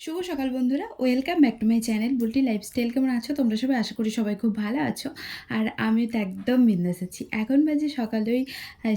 শুভ সকাল বন্ধুরা welcome back to my channel Bulti lifestyle কেমন আছো? তোমরা সবাই আশা করি সবাই খুব ভালো আছো। আর আমি তো একদম বিন্দাস আছি। এখন বাজে সকাল ওই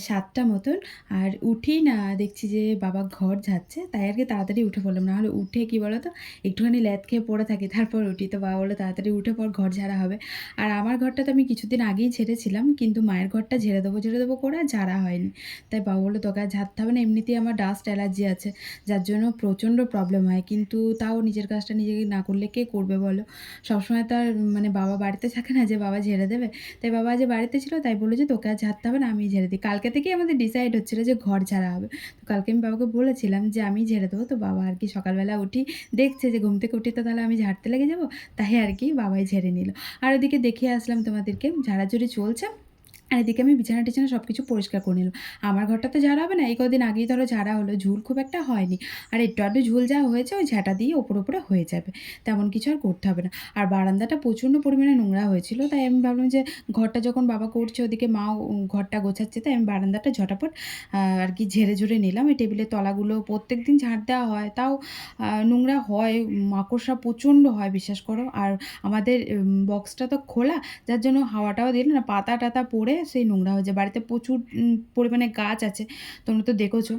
সাতটা মতন। আর উঠেই না, দেখছি যে বাবা ঘর যাচ্ছে তাই আর কি তাড়াতাড়ি উঠে পড়লাম। না হলে উঠে কি বলো তো একটুখানি ল্যাদ খেয়ে পড়ে থাকি, তারপর উঠি। তো বাবা বলে তাড়াতাড়ি উঠে পর ঘর ঝাড়া হবে। আর আমার ঘরটা তো আমি কিছুদিন আগেই ঝেড়েছিলাম কিন্তু মায়ের ঘরটা ঝেড়ে দেবো ঝেড়ে দেবো করে ঝাড়া হয়নি। তাই বাবা বলল, তোকে আর ঝাড়তে হবে না, এমনিতেই আমার ডাস্ট অ্যালার্জি আছে। যার জন্য প্রচণ্ড প্রবলেম হয়। কিন্তু তাও নিজের কাজটা নিজেকে না করলে কে করবে বলো? সবসময় তো আর মানে বাবা বাড়িতে থাকে না যে বাবা ঝেড়ে দেবে। তাই বাবা যে বাড়িতে ছিল তাই বলল যে তোকে আর ঝাড়তে হবে না, আমি ঝেড়ে দিই। কালকে থেকেই আমাদের ডিসাইড হচ্ছিল যে ঘর ঝাড়া হবে। তো কালকে আমি বাবাকে বলেছিলাম যে আমি ঝেড়ে দেবো। তো বাবা আর কি সকালবেলা উঠি, দেখছে যে ঘুম থেকে উঠি তো তাহলে আমি ঝাড়তে লেগে যাব? তাই আর কি বাবাই ঝেড়ে নিল। আর ওদিকে দেখিয়ে আসলাম তোমাদেরকে, ঝাড়াঝুড়ি চলছে। আর এদিকে আমি বিছানা টিছানা সব কিছু পরিষ্কার করে নিলাম। আমার ঘরটা তো ঝাড়া হবে না? এই কদিন আগেই ধরো ঝাড়া হলো, ঝুল খুব একটা হয়নি। আর একটু আধটু ঝুল যা হয়েছে ওই ঝাঁটা দিয়ে ওপর ওপরে হয়ে যাবে। তেমন কিছু আর করতে হবে না। আর বারান্দাটা প্রচণ্ড পরিমাণে নোংরা হয়েছিল, তাই আমি ভাবলাম যে ঘরটা যখন বাবা করছে, ওদিকে মাও ঘরটা গোছাচ্ছে, তাই আমি বারান্দাটা ঝটাপট আর কি ঝেড়ে ঝুড়ে নিলাম। এই টেবিলের তলাগুলো প্রত্যেক দিন ঝাড় দেওয়া হয়, তাও নোংরা হয়, মাকড়সা প্রচণ্ড হয়, বিশ্বাস করো। আর আমাদের বক্সটা তো খোলা, যার জন্য হাওয়াটাও দিল না, পাতা টাতা পড়ে সেই নোংরা হয়ে যায়। বাড়িতে প্রচুর পরিমাণে গাছ আছে তোমরা তো দেখেছ।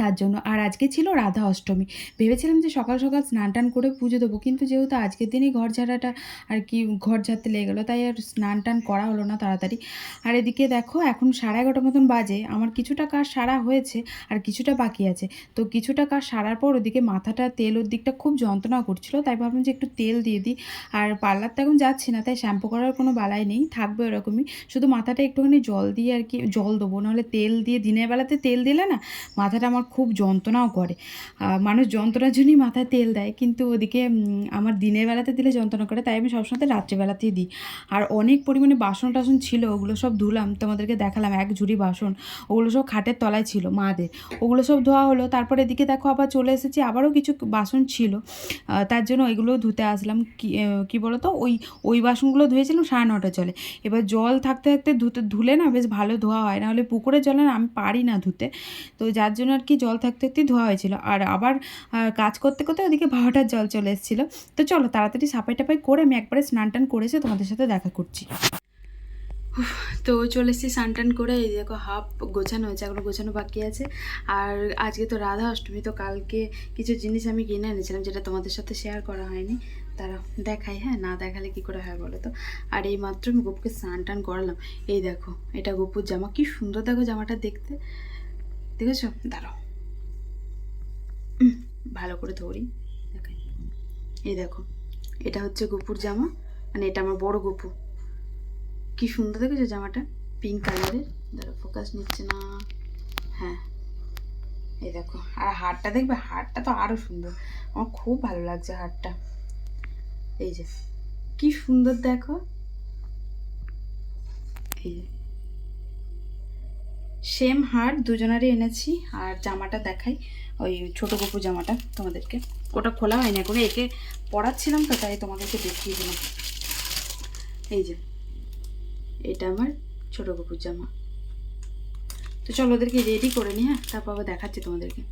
তার জন্য। আর আজকে ছিল রাধা অষ্টমী। ভেবেছিলাম যে সকাল সকাল স্নান টান করে পুজো দেবো, কিন্তু যেহেতু আজকের দিনই ঘর ঝাড়াটা আর কি ঘর ঝাড়তে লেগে গেলো, তাই আর স্নান টান করা হলো না তাড়াতাড়ি। আর এদিকে দেখো, এখন সাড়ে এগারোটার মতন বাজে, আমার কিছুটা কাজ সারা হয়েছে আর কিছুটা বাকি আছে। তো কিছুটা কাজ সারার পর ওদিকে মাথাটা, তেল ওর দিকটা খুব যন্ত্রণা করছিল, তাই ভাবলাম যে একটু তেল দিয়ে দিই। আর পার্লার তো এখন যাচ্ছি না, তাই শ্যাম্পু করার কোনো বালাই নেই, থাকবে ওরকমই। শুধু মাথাটা একটুখানি জল দিয়ে আর কি, জল দেবো, নাহলে তেল দিয়ে দিনের বেলাতে তেল দিলে না, মাথাটা আমার খুব যন্ত্রণাও করে। মানুষ যন্ত্রণার জন্যই মাথায় তেল দেয়, কিন্তু ওদিকে আমার দিনের বেলাতে দিলে যন্ত্রণা করে, তাই আমি সবসময় রাত্রিবেলাতেই দিই। আর অনেক পরিমাণে বাসন টাসন ছিল, ওগুলো সব ধুলাম, তোমাদেরকে দেখালাম, এক ঝুড়ি বাসন, ওগুলো সব খাটের তলায় ছিল মাদের। ওগুলো সব ধোয়া হলো, তারপরে এদিকে দেখো আবার চলে এসেছি, আবারও কিছু বাসন ছিল। তার জন্য ওইগুলোও ধুতে আসলাম, কি কী বলো তো ওই ওই বাসনগুলো ধুয়েছিলাম, সাড়ে নটা জলে এবার জল থাকতে থাকতে ধুতে, ধুলে না বেশ ভালো ধোয়া হয় না হলে পুকুরের জলে না আমি পারি না ধুতে। তো যার জন্য আর কি জল থাকতে থাকতেই ধোয়া হয়েছিল। আর আবার কাজ করতে করতে ওদিকে বারোটার জল চলে এসেছিল। তো চলো তাড়াতাড়ি সাপাই টাপাই করে আমি একবারে স্নান টান করেছে তোমাদের সাথে দেখা করছি। তো চলে এসেছি স্নান টান করে। এই দেখো হাফ গোছানো হয়েছে, এখনও গোছানো বাকি আছে। আর আজকে তো রাধা অষ্টমী, তো কালকে কিছু জিনিস আমি কিনে এনেছিলাম যেটা তোমাদের সাথে শেয়ার করা হয়নি। তারা দেখাই হ্যাঁ? না দেখালে কি করে হয় বলো তো? আর এই মাত্র আমি গোপুকে স্নান টান করালাম। এই দেখো, এটা গোপুর জামা। কি সুন্দর দেখো জামাটা দেখতে। দেখেছ? দাঁড়াও। ভালো করে ধরি। এই দেখো, এটা হচ্ছে গোপুর জামা মানে এটা আমার বড় গোপু। কি সুন্দর দেখেছ জামাটা? পিঙ্ক কালারের দাঁড়া ফোকাস নিচ্ছে না। হ্যাঁ। এই দেখো, আর হারটা দেখবে? হারটা তো আরও সুন্দর। আমার খুব ভালো লাগছে হারটা। এই যে, কি সুন্দর দেখো। এই যে সেম হার দুজনারই এনেছি, আর জামাটা দেখাই, ওই ছোটো গপু জামাটা তোমাদেরকে। ওটা খোলা হয়নি এখন, একে পড়াচ্ছিলাম তো, তাই তোমাদেরকে দেখিয়ে দিলাম। এই যে, এটা আমার ছোটো গপুর জামা। তো চলো ওদেরকে রেডি করে নি হ্যাঁ তারপর আবার দেখাচ্ছি তোমাদেরকে।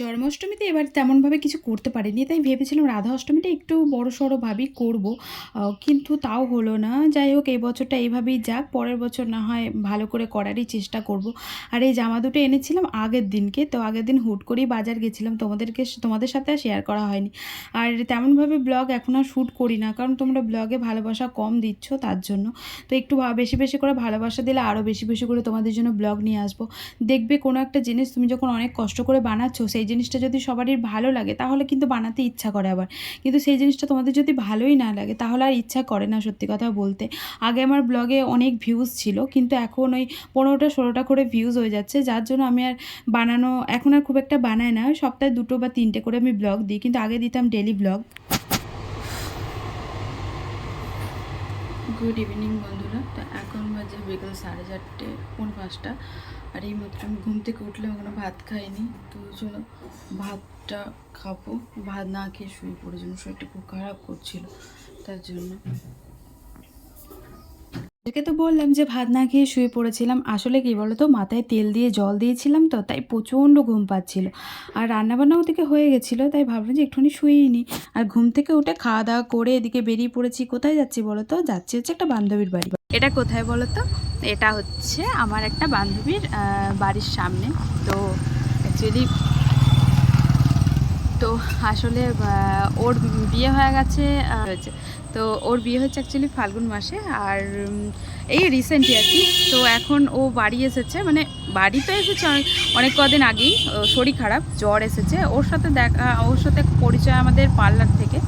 জন্মাষ্টমীতে এবার তেমনভাবে কিছু করতে পারিনি, তাই ভেবেছিলাম রাধা অষ্টমীটা একটু বড় সড়োভাবেই করব কিন্তু তাও হলো না। যাই হোক, এই বছরটা এইভাবেই যাক, পরের বছর না হয় ভালো করে করারই চেষ্টা করব। আর এই জামা দুটো এনেছিলাম আগের দিনকে, তো আগের দিন হুট করেই বাজার গেছিলাম, তোমাদেরকে তোমাদের সাথে শেয়ার করা হয়নি। আর তেমনভাবে ব্লগ এখন আর শ্যুট করি না, কারণ তোমরা ব্লগে ভালোবাসা কম দিচ্ছ তার জন্য। তো একটু বেশি বেশি করে ভালোবাসা দিলে আরও বেশি বেশি করে তোমাদের জন্য ব্লগ নিয়ে আসব। দেখবে কোনো একটা জিনিস তুমি যখন অনেক কষ্ট করে বানাচ্ছ, সেই জিনিসটা যদি সবারই ভালো লাগে, তাহলে কিন্তু বানাতে ইচ্ছা করে আবার। কিন্তু সেই জিনিসটা তোমাদের যদি ভালোই না লাগে, তাহলে আর ইচ্ছা করে না সত্যি কথা বলতে। আগে আমার ব্লগে অনেক ভিউজ ছিল, কিন্তু এখন ওই পনেরোটা ষোলোটা করে ভিউজ হয়ে যাচ্ছে, যার জন্য আমি আর বানানো, এখন আর খুব একটা বানাই না। সপ্তাহে দুটো বা তিনটে করে আমি ব্লগ দিই, কিন্তু আগে দিতাম ডেলি ব্লগ গুড ইভিনিং বন্ধুরা, তো এখন বাজে বিকেল সাড়ে চারটে, পৌনে পাঁচটা। আর এই মাত্র আমি ঘুম থেকে উঠলে এখনও ভাত খাইনি। তো চলো ভাতটা খাব। ভাত না খেয়ে শুয়ে পড়েছিলাম শরীরটা খুব খারাপ করছিল, তার জন্য। তোকে তো বললাম যে ভাত না খেয়ে শুয়ে পড়েছিলাম। আসলে কি বলতো, মাথায় তেল দিয়ে জল দিয়েছিলাম তো, তাই প্রচণ্ড ঘুম পাচ্ছিল। আর রান্নাবান্না ওদিকে হয়ে গেছিল, তাই ভাবলাম যে একটুখানি শুয়েই নিই আর ঘুম থেকে উঠে খাওয়া দাওয়া করে এদিকে বেরিয়ে পড়েছি। কোথায় যাচ্ছি বলো তো যাচ্ছি হচ্ছে একটা বান্ধবীর বাড়ি। এটা কোথায় বলো তো এটা হচ্ছে আমার একটা বান্ধবীর বাড়ির সামনে। তো অ্যাকচুয়ালি তো আসলে ওর বিয়ে হয়ে গেছে হয়েছে। তো ওর বিয়ে হচ্ছে অ্যাকচুয়ালি ফাল্গুন মাসে আর এই রিসেন্টলি আর কি। তো এখন ও বাড়ি এসেছে মানে বাড়ি তো এসেছে অনেক কদিন আগেই শরীর খারাপ, জ্বর এসেছে। ওর সাথে দেখা, ওর সাথে পরিচয় আমাদের পার্লার থেকে।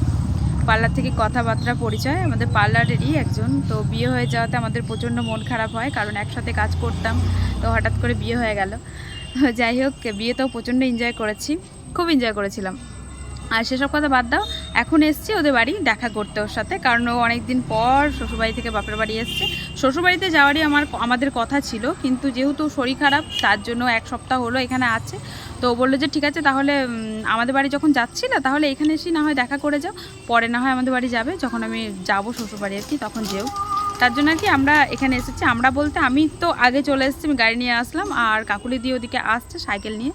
পার্লার থেকে কথাবার্তা পরিচয়। আমাদের পার্লারেরই একজন। তো বিয়ে হয়ে যাওয়াতে আমাদের প্রচণ্ড মন খারাপ হয়, কারণ একসাথে কাজ করতাম, তো হঠাৎ করে বিয়ে হয়ে গেল। যাই হোক, বিয়েতেও প্রচণ্ড এনজয় করেছি। খুব এনজয় করেছিলাম। আর সেসব কথা বাদ দাও। এখন এসছি ওদের বাড়ি দেখা করতে ওর সাথে, কারণ ও অনেকদিন পর শ্বশুরবাড়ি থেকে বাপের বাড়ি এসছে। শ্বশুরবাড়িতে যাওয়ারই আমার আমাদের কথা ছিল, কিন্তু যেহেতু শরীর খারাপ, তার জন্য এক সপ্তাহ হলো এখানে আছে। তো বলল যে, ঠিক আছে, তাহলে আমাদের বাড়ি যখন যাচ্ছি না তাহলে এখানে এসেই না হয় দেখা করে যাও। পরে না হয় আমাদের বাড়ি যাবে। যখন আমি যাব শ্বশুরবাড়ি আর কি, তখন যেও। তার জন্য কি আমরা এখানে এসেছি। আমরা বলতে, আমি তো আগে চলে এসেছি, আমি গাড়ি নিয়ে আসলাম, আর কাকুলি দিয়ে ওদিকে আসছে সাইকেল নিয়ে।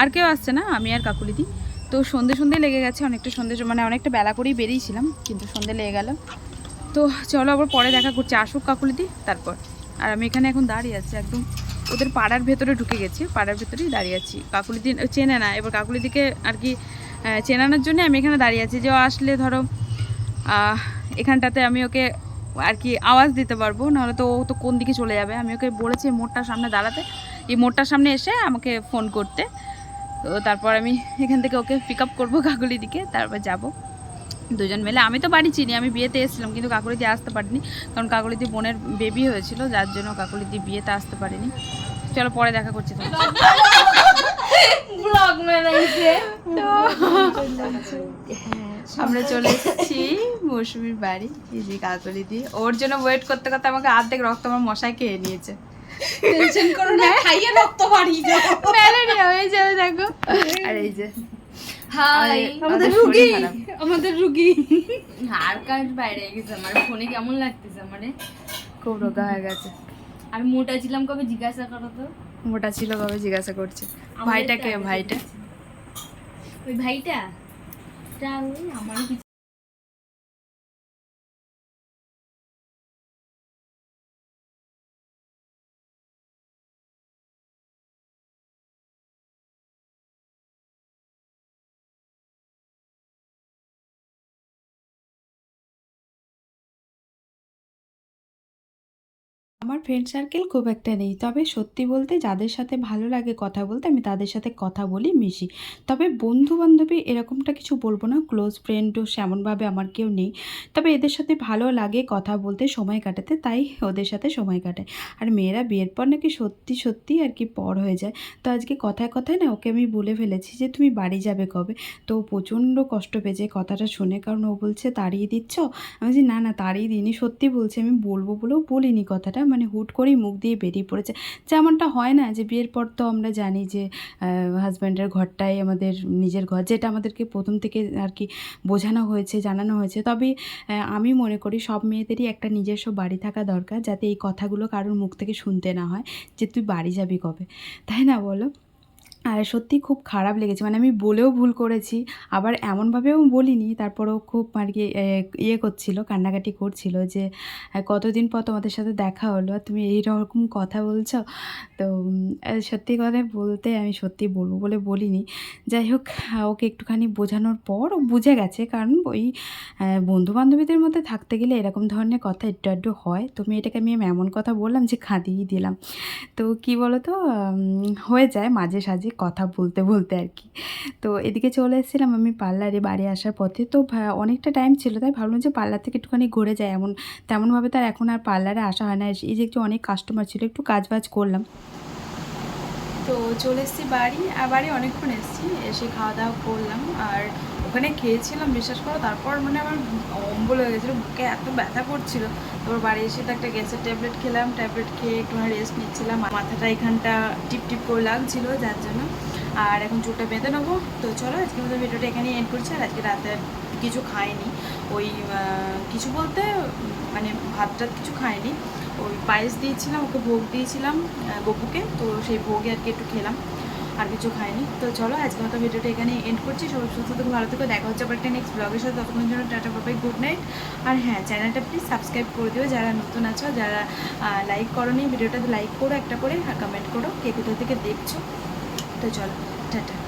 আর কেউ আসছে না, আমি আর কাকুলি দি। তো সন্ধে সন্ধে লেগে গেছে, অনেকটা সন্ধে মানে অনেকটা বেলা করেই বেরিয়েছিলাম, কিন্তু সন্ধে লেগে গেল। তো চলো আবার পরে দেখা করছি, আসুক কাকুলি দি তারপর। আর আমি এখানে এখন দাঁড়িয়ে আছি, একদম ওদের পাড়ার ভেতরে ঢুকে গেছি, পাড়ার ভেতরেই দাঁড়িয়ে আছি। কাকুলি দিন চেনে না, এবার কাকুলি দিকে আর কি চেনানোর জন্য আমি এখানে দাঁড়িয়ে আছি যে আসলে ধরো এখানটাতে আমি ওকে আর কি আওয়াজ দিতে পারব, নাহলে তো ও তো কোন দিকে চলে যাবে। আমি ওকে বলেছি মোড়টার সামনে দাঁড়াতে। এই মোড়টার সামনে এসে আমাকে ফোন করতে। তো তারপর আমি এখান থেকে ওকে পিক আপ করব কাকুলি দিকে তারপর যাব। দুজন মিলে আমি তো বাড়ি চিনি আমি বিয়েতে এসেছিলাম কিন্তু কাকুলিদি আসতে পারিনি কারণ কাকুলিদি বোনের বেবি হয়েছিল যার জন্য কাকুলিদি বিয়েতে আসতে পারিনি। চলো পরে দেখা করছি আমরা চলে এসেছি মৌসুমির বাড়ি। এই যে দিয়ে ওর জন্য ওয়েট করতে করতে আমাকে অর্ধেক রক্ত আমার মশাই খেয়ে নিয়েছে। টেনশন করো না খাইয়ে রক্ত বাড়িয়ে যাও ম্যালেরিয়া হয়ে যাবে দেখো। আর এই যে। হাই। আমাদের রুগী। আমাদের রুগী। আর কাজ বাইরে গেছে আমার ফোনে কেমন লাগতেছে আমারে? খুব রোগা হয়ে গেছে। আমি মোটা ছিলাম কবে জিজ্ঞাসা করো তো। মোটা ছিল কবে জিজ্ঞাসা করছে। ভাইটা কে ভাইটা? ওই ভাইটা? ওই আমারও কিছু আমার ফ্রেন্ড সার্কেল খুব একটা নেই। তবে সত্যি বলতে যাদের সাথে ভালো লাগে কথা বলতে, আমি তাদের সাথে কথা বলি, মিশি। তবে বন্ধু বান্ধবী এরকমটা কিছু বলব না। ক্লোজ ফ্রেন্ডও সেমনভাবে আমার কেউ নেই। তবে এদের সাথে ভালো লাগে কথা বলতে, সময় কাটাতে, তাই ওদের সাথে সময় কাটায় আর মেয়েরা বিয়ের পর নাকি সত্যি সত্যি আর কি পর হয়ে যায়। তো আজকে কথায় কথায় না ওকে আমি বলে ফেলেছি যে, তুমি বাড়ি যাবে কবে? তো প্রচণ্ড কষ্ট পেয়েছে কথাটা শুনে, কারণ ও বলছে, তাড়িয়ে দিচ্ছ? আমি বলছি, না না, তাড়িয়ে দিইনি। সত্যি বলছে, আমি বলব বলেও বলিনি কথাটা। মানে হুট করেই মুখ দিয়ে বেরিয়ে পড়েছে। যেমনটা হয় না যে বিয়ের পর তো আমরা জানি যে হাজব্যান্ডের ঘরটাই আমাদের নিজের ঘর, যেটা আমাদেরকে প্রথম থেকে আর কি বোঝানো হয়েছে, জানানো হয়েছে। তবে আমি মনে করি সব মেয়েদেরই একটা নিজস্ব বাড়ি থাকা দরকার, যাতে এই কথাগুলো কারোর মুখ থেকে শুনতে না হয় যে, তুই বাড়ি যাবি কবে? তাই না বলো? আর সত্যি খুব খারাপ লেগেছে। মানে আমি বলেও ভুল করেছি, আবার এমনভাবেও বলিনি। তারপরেও খুব আর কি ইয়ে করছিল, কান্নাকাটি করছিল যে কতদিন পর তোমাদের সাথে দেখা হলো? তুমি এই রকম কথা বলছো? তো সত্যি কথা বলতে আমি সত্যি বলব বলে বলিনি। যাই হোক, ওকে একটুখানি বোঝানোর পর ও বুঝে গেছে, কারণ ওই বন্ধু বান্ধবীদের মধ্যে থাকতে গেলে এরকম ধরনের কথা একটু আড্ডু হয়। তো মেয়েটাকে আমি এমন কথা বললাম যে খাঁদিয়ে দিলাম। তো কি বলো তো হয়ে যায় মাঝে সাঝে। কথা বলতে বলতে আর কি। তো এদিকে চলে এসেছিলাম আমি পার্লারে বাড়ি আসার পথে। তো অনেকটা টাইম ছিল, তাই ভাবলাম যে পার্লার থেকে একটুখানি ঘুরে যায় এমন, তেমনভাবে তার এখন আর পার্লারে আসা হয় না। এই যে একটু অনেক কাস্টমার ছিল, একটু কাজ বাজ করলাম। তো চলে এসেছি বাড়ি, আর বাড়ি অনেকক্ষণ এসেছি, এসে খাওয়া দাওয়া করলাম। আর ওখানে খেয়েছিলাম, বিশ্বাস করো। তারপর মানে আমার অম্বল হয়ে গেছিল, বুকে এত ব্যথা করছিল। তারপর বাড়ি এসে তো একটা গ্যাসের ট্যাবলেট খেলাম, ট্যাবলেট খেয়ে একটু রেস্ট নিচ্ছিলাম। মাথাটা এখানটা টিপ টিপ করে লাগছিল, যার জন্য। আর এখন চুলটা বেঁধে নেব। তো চলো আজকে মতো ভিডিওটা এখানে এন্ড করছি। আর আজকে রাতে কিছু খাইনি। ওই কিছু বলতে মানে ভাত টাত কিছু খাইনি। ওই পায়েস দিয়েছিলাম, ওকে ভোগ দিয়েছিলাম গপুকে। তো সেই ভোগে আর কি একটু খেলাম। আর কিছু খাইনি। তো চলো, আজকে মতো ভিডিওটা এখানে এন্ড করছি। সবাই সুস্থ থেকে, ভালো থেকে। দেখা হচ্ছে আবার নেক্সট ব্লগের সাথে। ততক্ষণের জন্য টাটা বাবাই গুড নাইট আর হ্যাঁ চ্যানেলটা প্লিজ সাবস্ক্রাইব করে দিও। যারা নতুন আছো, যারা লাইক করো নি ভিডিওটা লাইক করো একটা করে, আর কমেন্ট করো কে কোথা থেকে দেখছ। তো চলো, টাটা।